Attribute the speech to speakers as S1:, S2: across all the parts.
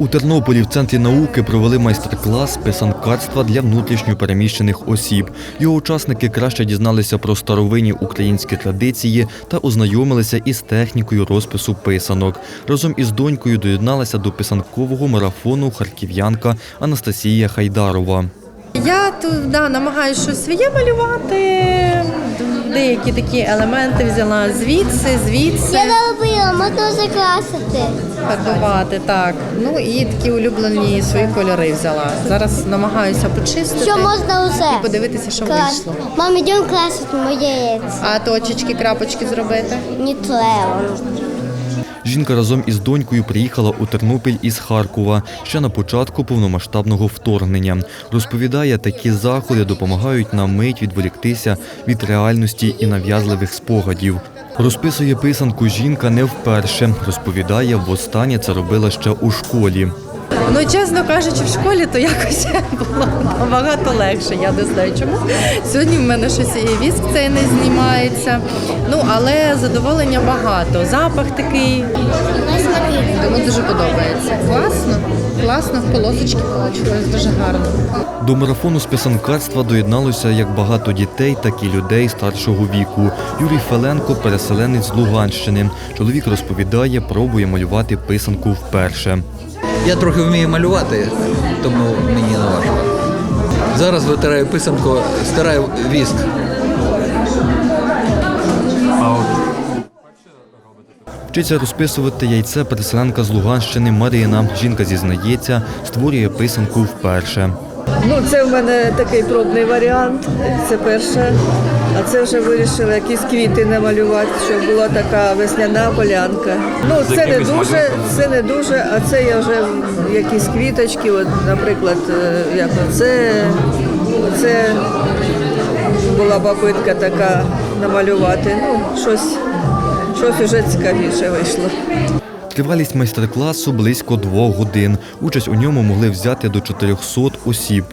S1: У Тернополі в центрі науки провели майстер-клас писанкарства для внутрішньопереміщених осіб. Його учасники краще дізналися про старовинні українські традиції та ознайомилися із технікою розпису писанок. Разом із донькою доєдналася до писанкового марафону харків'янка Анастасія Хайдарова.
S2: Я тут да, намагаюся щось своє малювати. Деякі такі елементи взяла звідси, звідси
S3: Я наробила, можна закрасити.
S2: фарбувати. Так. Ну і такі улюблені свої кольори взяла. Зараз намагаюся почистити
S3: Що можна усе?
S2: і подивитися, що
S3: Крас-
S2: вийшло.
S3: Мам, йдемо красити моє яйце.
S2: А точечки, крапочки зробити.
S3: Не треба.
S1: Жінка разом із донькою приїхала у Тернопіль із Харкова ще на початку повномасштабного вторгнення. Розповідає, такі заходи допомагають на мить відволіктися від реальності і нав'язливих спогадів. Розписує писанку жінка не вперше. Розповідає, востаннє це робила ще у школі.
S2: Ну, чесно кажучи, в школі то якось було набагато легше. Я не знаю чому. Сьогодні в мене щось і віск цей не знімається. Ну, але задоволення багато. Запах такий. Тому дуже подобається. Класно, класно, в полосочки вийшло, дуже гарно.
S1: До марафону з писанкарства доєдналося як багато дітей, так і людей старшого віку. Юрій Феленко переселенець з Луганщини. Чоловік розповідає, пробує малювати писанку вперше.
S4: Я трохи вмію малювати, тому мені не важко. Зараз витираю писанку, стираю віск.
S1: Вчиться розписувати яйце переселенка з Луганщини Марина. Жінка зізнається, створює писанку вперше.
S5: Ну, це в мене такий пробний варіант. Це перше. А це вже вирішила якісь квіти намалювати, щоб була така весняна полянка. Ну, це не дуже, це не дуже, а це я вже якісь квіточки, от, наприклад, е, як оце, це була попитка така намалювати. Ну, щось, щось уже цікавіше вийшло.
S1: Тривалість майстер-класу близько двох годин. Участь у ньому могли взяти до 400 осіб.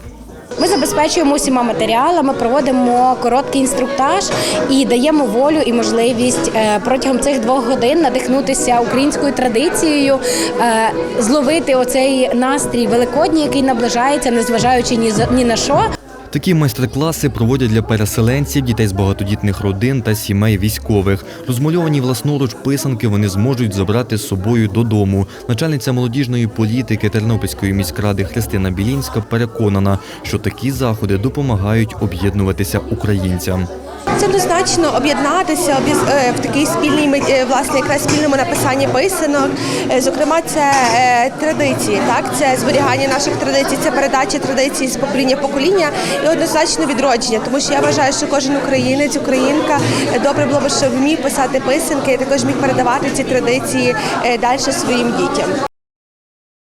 S6: Ми забезпечуємо усіма матеріалами, проводимо короткий інструктаж і даємо волю і можливість е, протягом цих двох годин надихнутися українською традицією, е, зловити оцей настрій великодній, який наближається, незважаючи ні на що.
S1: Такі майстер-класи проводять для переселенців, дітей з багатодітних родин та сімей військових. Розмальовані власноруч писанки вони зможуть забрати з собою додому. Начальниця молодіжної політики Тернопільської міськради Христина Білінська переконана, що такі заходи допомагають об'єднуватися українцям.
S7: Це однозначно об'єднатися е, в такій спільній е, власне якраз спільному написанні писанок. Е, Зокрема, це традиції, так це зберігання наших традицій, це передача традицій з покоління в покоління і однозначно відродження. Тому що я вважаю, що кожен українець, українка добре було б, щоб вмів писати писанки, і також міг передавати ці традиції далі своїм дітям.